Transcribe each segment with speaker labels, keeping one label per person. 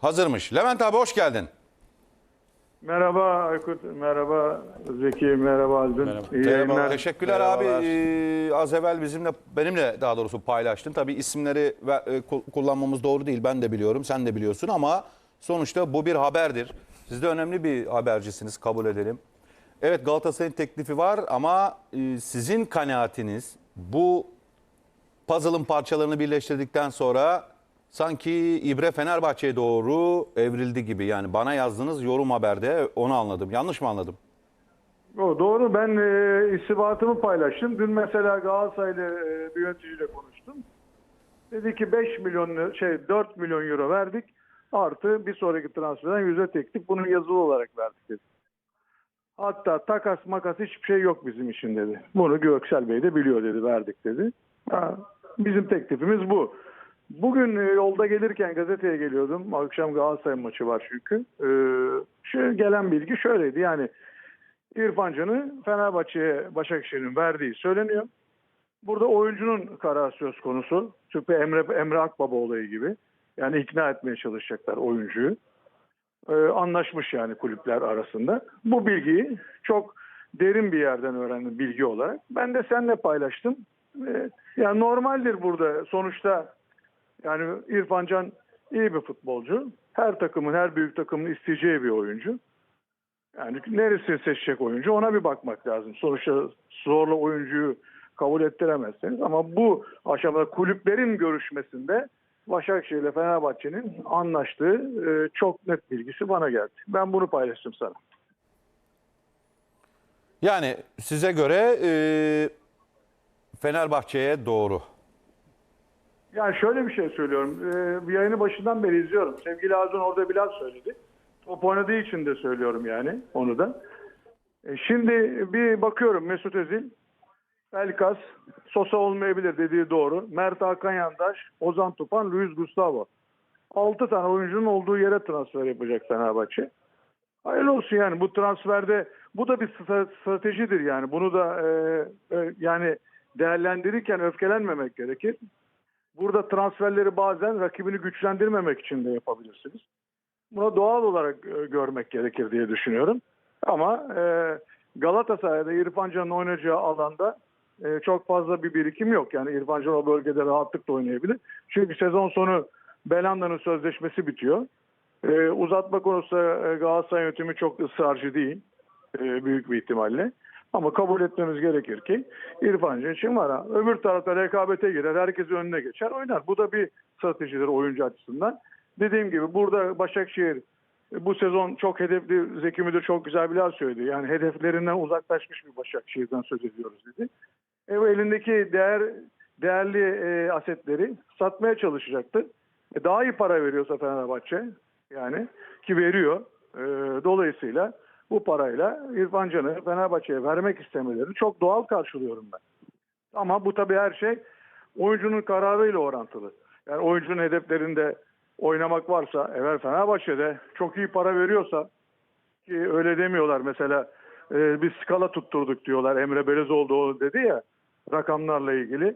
Speaker 1: Hazırmış. Levent abi hoş geldin.
Speaker 2: Merhaba Aykut, merhaba Zeki, merhaba Aldın. İyi
Speaker 1: Merhaba,
Speaker 2: yayınlar.
Speaker 1: Teşekkürler abi. Ee, az evvel bizimle, benimle daha doğrusu paylaştın. Tabii isimleri ve- e, ku- kullanmamız doğru değil. Ben de biliyorum, sen de biliyorsun ama sonuçta bu bir haberdir. Siz de önemli bir habercisiniz, kabul edelim. Evet Galatasaray'ın teklifi var ama e, sizin kanaatiniz bu puzzle'ın parçalarını birleştirdikten sonra sanki İbre Fenerbahçe'ye doğru evrildi gibi. Yani bana yazdığınız yorum haberde onu anladım. Yanlış mı anladım?
Speaker 2: O doğru, ben e, istibatımı paylaştım. Dün mesela Galatasaray'la e, bir yöneticiyle konuştum. Dedi ki 5 milyon, şey 4 milyon euro verdik. Artı bir sonraki transferden yüzde teklif. Bunu yazılı olarak verdik dedi. Hatta takas makas hiçbir şey yok bizim için dedi. Bunu Göksel Bey de biliyor dedi, verdik dedi. Ha, bizim teklifimiz bu. Bugün e, yolda gelirken gazeteye geliyordum. Akşam Galatasaray maçı var çünkü. Ee, şu gelen bilgi şöyleydi. Yani İrfan Can'ı Fenerbahçe'ye Başakşehir'in verdiği söyleniyor. Burada oyuncunun kararı söz konusu. Tıpkı Emre, Emre Akbaba olayı gibi. Yani ikna etmeye çalışacaklar oyuncuyu. Ee, anlaşmış yani kulüpler arasında. Bu bilgiyi çok derin bir yerden öğrendim bilgi olarak. Ben de seninle paylaştım. Ee, yani normaldir burada. Sonuçta yani İrfan Can iyi bir futbolcu. Her takımın, her büyük takımın isteyeceği bir oyuncu. Yani neresini seçecek oyuncu ona bir bakmak lazım. Sonuçta zorla oyuncuyu kabul ettiremezsiniz. Ama bu aşamada kulüplerin görüşmesinde Başakşehir ile Fenerbahçe'nin anlaştığı e, çok net bilgisi bana geldi. Ben bunu paylaştım sana.
Speaker 1: Yani size göre e, Fenerbahçe'ye doğru.
Speaker 2: Yani şöyle bir şey söylüyorum. Ee, yayını başından beri izliyorum. Sevgili Azun orada biraz söyledi. Top oynadığı için de söylüyorum yani onu da. E, şimdi bir bakıyorum Mesut Özil, Pelkas, Sosa olmayabilir dediği doğru. Mert Hakan Yandaş, Ozan Tufan, Luis Gustavo. 6 tane oyuncunun olduğu yere transfer yapacak Fenerbahçe. Hayırlı olsun yani bu transferde bu da bir stra- stratejidir yani. Bunu da e, e, yani değerlendirirken öfkelenmemek gerekir. Burada transferleri bazen rakibini güçlendirmemek için de yapabilirsiniz. Buna doğal olarak e, görmek gerekir diye düşünüyorum. Ama e, Galatasaray'da İrfan Can'ın oynayacağı alanda e, çok fazla bir birikim yok. Yani İrfan Can o bölgede rahatlıkla oynayabilir. Çünkü sezon sonu Belanda'nın sözleşmesi bitiyor. E, uzatma konusunda Galatasaray yönetimi çok ısrarcı değil. büyük bir ihtimalle. Ama kabul etmemiz gerekir ki İrfan Can var. ha. Öbür tarafta rekabete girer. Herkes önüne geçer. Oynar. Bu da bir stratejidir oyuncu açısından. Dediğim gibi burada Başakşehir e, bu sezon çok hedefli. Zeki Müdür çok güzel bir laf söyledi. Yani hedeflerinden uzaklaşmış bir Başakşehir'den söz ediyoruz dedi. E, elindeki değer değerli e, asetleri satmaya çalışacaktır. E, daha iyi para veriyorsa Fenerbahçe yani ki veriyor. E, dolayısıyla bu parayla İrfan Can'ı Fenerbahçe'ye vermek istemeleri çok doğal karşılıyorum ben. Ama bu tabii her şey oyuncunun kararıyla orantılı. Yani oyuncunun hedeflerinde oynamak varsa, eğer Fenerbahçe'de çok iyi para veriyorsa ki öyle demiyorlar mesela e, bir skala tutturduk diyorlar Emre Belezoğlu dedi ya rakamlarla ilgili.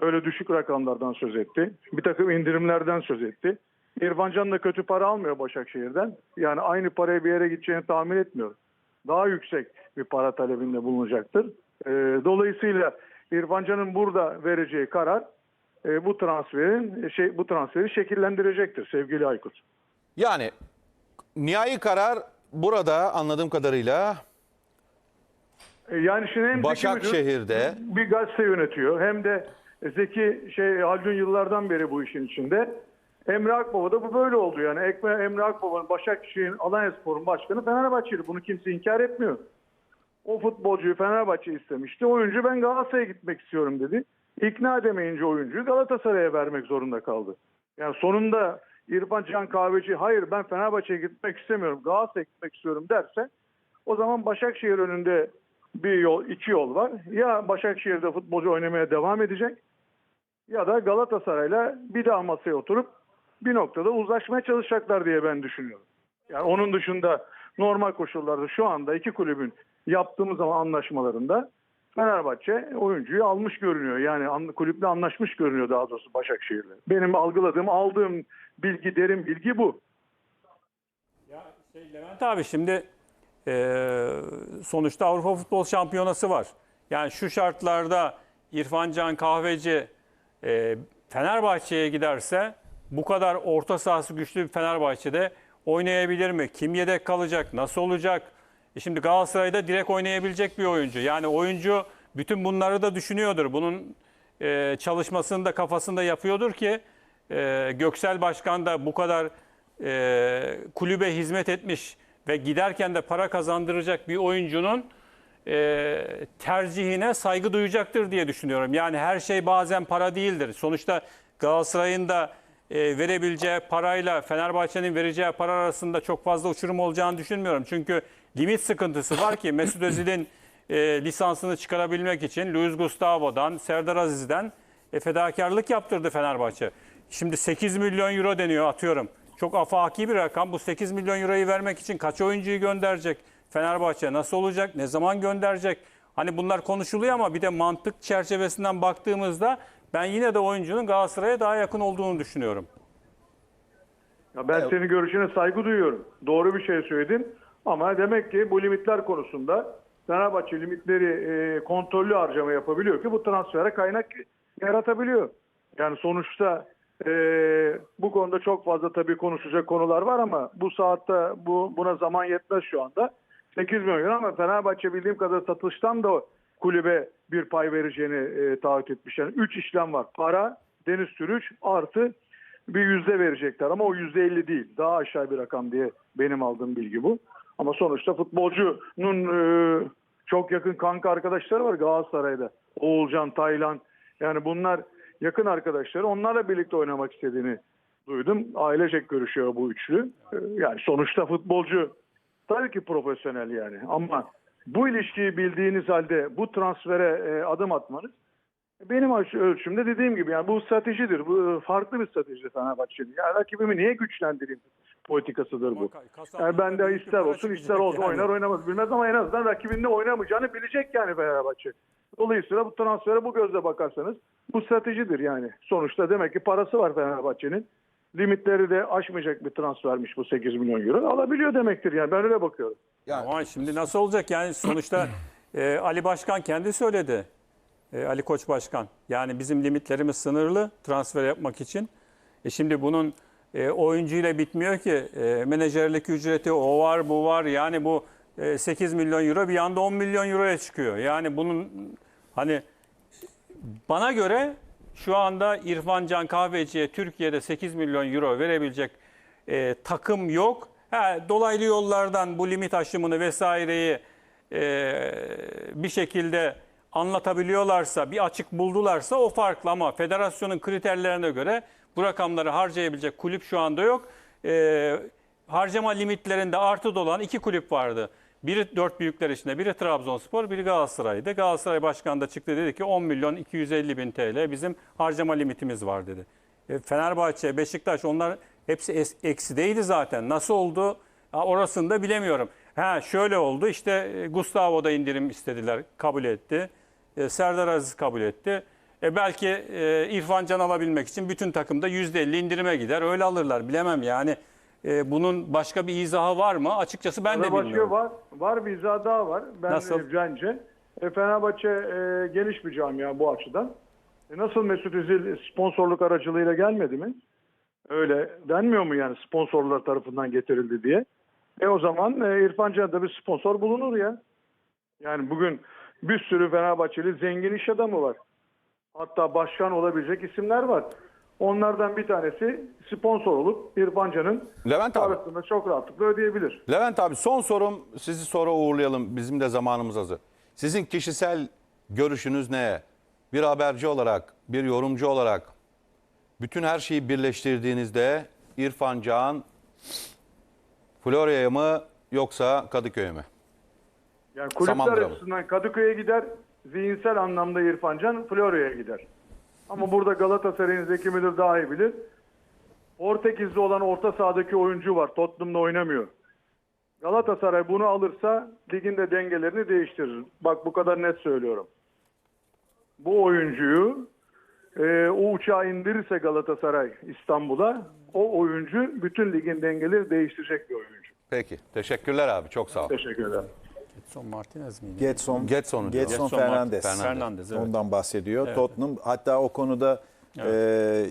Speaker 2: Öyle düşük rakamlardan söz etti. Bir takım indirimlerden söz etti. İrfan Can da kötü para almıyor Başakşehir'den. Yani aynı paraya bir yere gideceğini tahmin etmiyorum. Daha yüksek bir para talebinde bulunacaktır. E, dolayısıyla İrfan Can'ın burada vereceği karar e, bu transferin şey bu transferi şekillendirecektir sevgili Aykut.
Speaker 1: Yani nihai karar burada anladığım kadarıyla
Speaker 2: E, Yani şimdi hem
Speaker 1: Başakşehir'de
Speaker 2: bir gazete yönetiyor hem de Zeki şey Haldun yıllardan beri bu işin içinde. Emre Akbaba da bu böyle oldu yani. Emre Akbaba'nın Başakşehir'in Alanyaspor'un başkanı Fenerbahçeli. Bunu kimse inkar etmiyor. O futbolcuyu Fenerbahçe istemişti. Oyuncu ben Galatasaray'a gitmek istiyorum dedi. İkna edemeyince oyuncuyu Galatasaray'a vermek zorunda kaldı. Yani sonunda İrfan Can Kahveci hayır ben Fenerbahçe'ye gitmek istemiyorum Galatasaray'a gitmek istiyorum derse o zaman Başakşehir önünde bir yol, iki yol var. Ya Başakşehir'de futbolcu oynamaya devam edecek ya da Galatasaray'la bir daha masaya oturup bir noktada uzlaşmaya çalışacaklar diye ben düşünüyorum. Yani onun dışında normal koşullarda şu anda iki kulübün yaptığımız zaman anlaşmalarında Fenerbahçe oyuncuyu almış görünüyor. Yani an- kulüple anlaşmış görünüyor daha doğrusu Başakşehir'le. Benim algıladığım, aldığım bilgi, derin bilgi bu.
Speaker 3: Levent abi şimdi e, sonuçta Avrupa Futbol Şampiyonası var. Yani şu şartlarda İrfan Can Kahveci e, Fenerbahçe'ye giderse bu kadar orta sahası güçlü bir Fenerbahçe'de oynayabilir mi? Kim yedek kalacak? Nasıl olacak? E şimdi Galatasaray'da direkt oynayabilecek bir oyuncu. Yani oyuncu bütün bunları da düşünüyordur. Bunun e, çalışmasını da kafasında yapıyordur ki e, Göksel Başkan da bu kadar e, kulübe hizmet etmiş ve giderken de para kazandıracak bir oyuncunun e, tercihine saygı duyacaktır diye düşünüyorum. Yani her şey bazen para değildir. Sonuçta Galatasaray'ın da verebileceği parayla Fenerbahçe'nin vereceği para arasında çok fazla uçurum olacağını düşünmüyorum. Çünkü limit sıkıntısı var ki Mesut Özil'in e, lisansını çıkarabilmek için Luis Gustavo'dan, Serdar Aziz'den e, fedakarlık yaptırdı Fenerbahçe. Şimdi 8 milyon euro deniyor atıyorum. Çok afaki bir rakam. Bu 8 milyon euroyu vermek için kaç oyuncuyu gönderecek? Fenerbahçe nasıl olacak? Ne zaman gönderecek? Hani bunlar konuşuluyor ama bir de mantık çerçevesinden baktığımızda ben yine de oyuncunun Galatasaray'a daha yakın olduğunu düşünüyorum.
Speaker 2: Ya ben senin görüşüne saygı duyuyorum. Doğru bir şey söyledin. Ama demek ki bu limitler konusunda Fenerbahçe limitleri e, kontrollü harcama yapabiliyor ki bu transfere kaynak yaratabiliyor. Yani sonuçta e, bu konuda çok fazla tabii konuşacak konular var ama bu saatte bu buna zaman yetmez şu anda. 8 milyon ama Fenerbahçe bildiğim kadar satıştan da kulübe bir pay vereceğini e, taahhüt etmiş. Yani 3 işlem var. Para, Deniz Türüç artı bir yüzde verecekler ama o yüzde elli değil. Daha aşağı bir rakam diye benim aldığım bilgi bu. Ama sonuçta futbolcunun e, çok yakın kanka arkadaşları var Galatasaray'da. Oğulcan, Taylan yani bunlar yakın arkadaşları. Onlarla birlikte oynamak istediğini duydum. Ailecek görüşüyor bu üçlü. E, yani sonuçta futbolcu tabii ki profesyonel yani ama bu ilişkiyi bildiğiniz halde bu transfere e, adım atmanız benim ölç- ölçümde dediğim gibi yani bu stratejidir. Bu farklı bir strateji Fenerbahçe'nin. Yani rakibimi niye güçlendireyim politikasıdır bu. Yani ben de ister olsun ister olsun oynar oynamaz bilmez ama en azından rakibinde oynamayacağını bilecek yani Fenerbahçe. Dolayısıyla bu transfere bu gözle bakarsanız bu stratejidir yani. Sonuçta demek ki parası var Fenerbahçe'nin. Limitleri de aşmayacak bir transfermiş bu 8 milyon euro. Alabiliyor demektir yani ben öyle bakıyorum.
Speaker 1: Yani
Speaker 3: Ama şimdi nasıl olacak? Yani sonuçta e, Ali Başkan kendi söyledi. E, Ali Koç Başkan. Yani bizim limitlerimiz sınırlı transfer yapmak için. E şimdi bunun e, oyuncuyla bitmiyor ki. E, menajerlik ücreti o var bu var. Yani bu e, 8 milyon euro bir anda 10 milyon euroya çıkıyor. Yani bunun hani bana göre şu anda İrfan Can Kahveci'ye Türkiye'de 8 milyon euro verebilecek e, takım yok. Ha, dolaylı yollardan bu limit aşımını vesaireyi e, bir şekilde anlatabiliyorlarsa, bir açık buldularsa o farklı ama federasyonun kriterlerine göre bu rakamları harcayabilecek kulüp şu anda yok. E, harcama limitlerinde artı dolan iki kulüp vardı. Biri dört büyükler içinde, biri Trabzonspor, biri Galatasaray'dı. Galatasaray Başkanı da çıktı dedi ki 10 milyon 250 bin TL bizim harcama limitimiz var dedi. E, Fenerbahçe, Beşiktaş onlar hepsi es- eksideydi zaten. Nasıl oldu ha, orasını da bilemiyorum. Ha şöyle oldu işte e, Gustavo da indirim istediler kabul etti. E, Serdar Aziz kabul etti. E belki e, İrfan Can alabilmek için bütün takımda %50 indirime gider. Öyle alırlar bilemem yani. E, bunun başka bir izahı var mı? Açıkçası ben de bilmiyorum.
Speaker 2: var. Var bir izah daha var. Ben
Speaker 3: Nasıl?
Speaker 2: e, bence. E, Fenerbahçe e, geniş bir camia bu açıdan. E, nasıl Mesut Özil sponsorluk aracılığıyla gelmedi mi? Öyle denmiyor mu yani sponsorlar tarafından getirildi diye? E o zaman e, İrfan Can'da bir sponsor bulunur ya. Yani bugün bir sürü Fenerbahçeli zengin iş adamı var. Hatta başkan olabilecek isimler var. Onlardan bir tanesi sponsor olup İrfan Can'ın
Speaker 1: Levent abi.
Speaker 2: parasını çok rahatlıkla ödeyebilir.
Speaker 1: Levent abi son sorum sizi sonra uğurlayalım. Bizim de zamanımız hazır. Sizin kişisel görüşünüz ne? Bir haberci olarak, bir yorumcu olarak bütün her şeyi birleştirdiğinizde İrfan Can Florya'ya mı yoksa Kadıköy'e mi?
Speaker 2: Yani kulüpler
Speaker 1: Samandır'a mı?
Speaker 2: açısından Kadıköy'e gider, zihinsel anlamda İrfan Can Florya'ya gider. Ama burada Galatasaray'ın Zeki Müdür daha iyi bilir. Portekizli olan orta sahadaki oyuncu var. Tottenham'da oynamıyor. Galatasaray bunu alırsa ligin de dengelerini değiştirir. Bak bu kadar net söylüyorum. Bu oyuncuyu e, o uçağa indirirse Galatasaray İstanbul'a o oyuncu bütün ligin dengeleri değiştirecek bir oyuncu.
Speaker 1: Peki. Teşekkürler abi. Çok sağ ol.
Speaker 2: Teşekkür ederim.
Speaker 3: Son Martinez miydi?
Speaker 4: Getson,
Speaker 1: Getson'u.
Speaker 4: Getson
Speaker 3: Getson
Speaker 4: Fernandes.
Speaker 3: Fernandes, evet.
Speaker 4: Ondan bahsediyor. Tottenham hatta o konuda e,